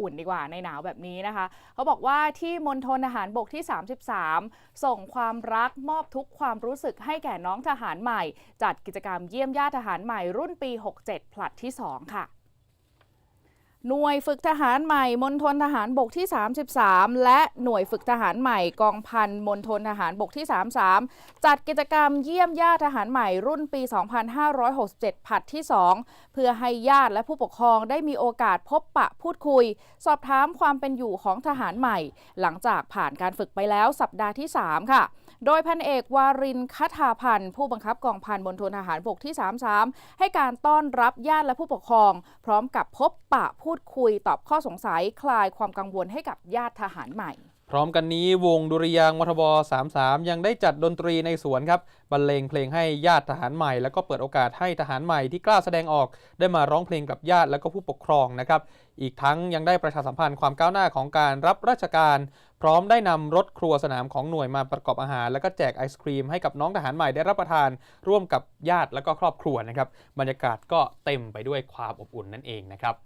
อุ่นดีกว่าในหนาวแบบนี้นะคะ เขาบอกว่าที่มณฑลทหารบกที่ 33 ส่งความรักมอบทุกความรู้สึกให้แก่น้องทหารใหม่ จัดกิจกรรมเยี่ยมญาติทหารใหม่รุ่นปี 67 ผลัดที่ 2 ค่ะ หน่วยฝึกทหารใหม่มณฑลทหารบกที่ 33 และหน่วยฝึกทหารใหม่กองพันมณฑลทหารบกที่ 33 จัดกิจกรรมเยี่ยมญาติทหารใหม่รุ่นปี 2567 ผัดที่ 2 เพื่อให้ญาติและผู้ปกครองได้มีโอกาสพบปะพูดคุย สอบถามความเป็นอยู่ของทหารใหม่ หลังจากผ่านการฝึกไปแล้วสัปดาห์ที่ 3 ค่ะ โดยพันเอกวารินคทาพันธ์ผู้บังคับกองพันมณฑลทหารบกที่ 33 ให้การต้อนรับญาติและผู้ปกครอง พร้อมกับพบปะพูดคุยตอบข้อสงสัยคลายความกังวลให้กับญาติทหารใหม่ พร้อมกันนี้วงดุริยางมทบ 33 ยังได้จัดดนตรีในสวนครับบรรเลงเพลงให้ญาติทหารใหม่ แล้วก็เปิดโอกาสให้ทหารใหม่ที่กล้าแสดงออก ได้มาร้องเพลงกับญาติและก็ผู้ปกครองนะครับอีกทั้งยังได้ประชาสัมพันธ์ความก้าวหน้าของการรับราชการ พร้อมได้นำรถครัวสนามของหน่วยมาประกอบอาหาร แล้วก็แจกไอศครีมให้กับน้องทหารใหม่ได้รับประทานร่วมกับญาติและก็ครอบครัวนะครับบรรยากาศก็เต็มไปด้วยความอบอุ่นนั่นเองนะครับ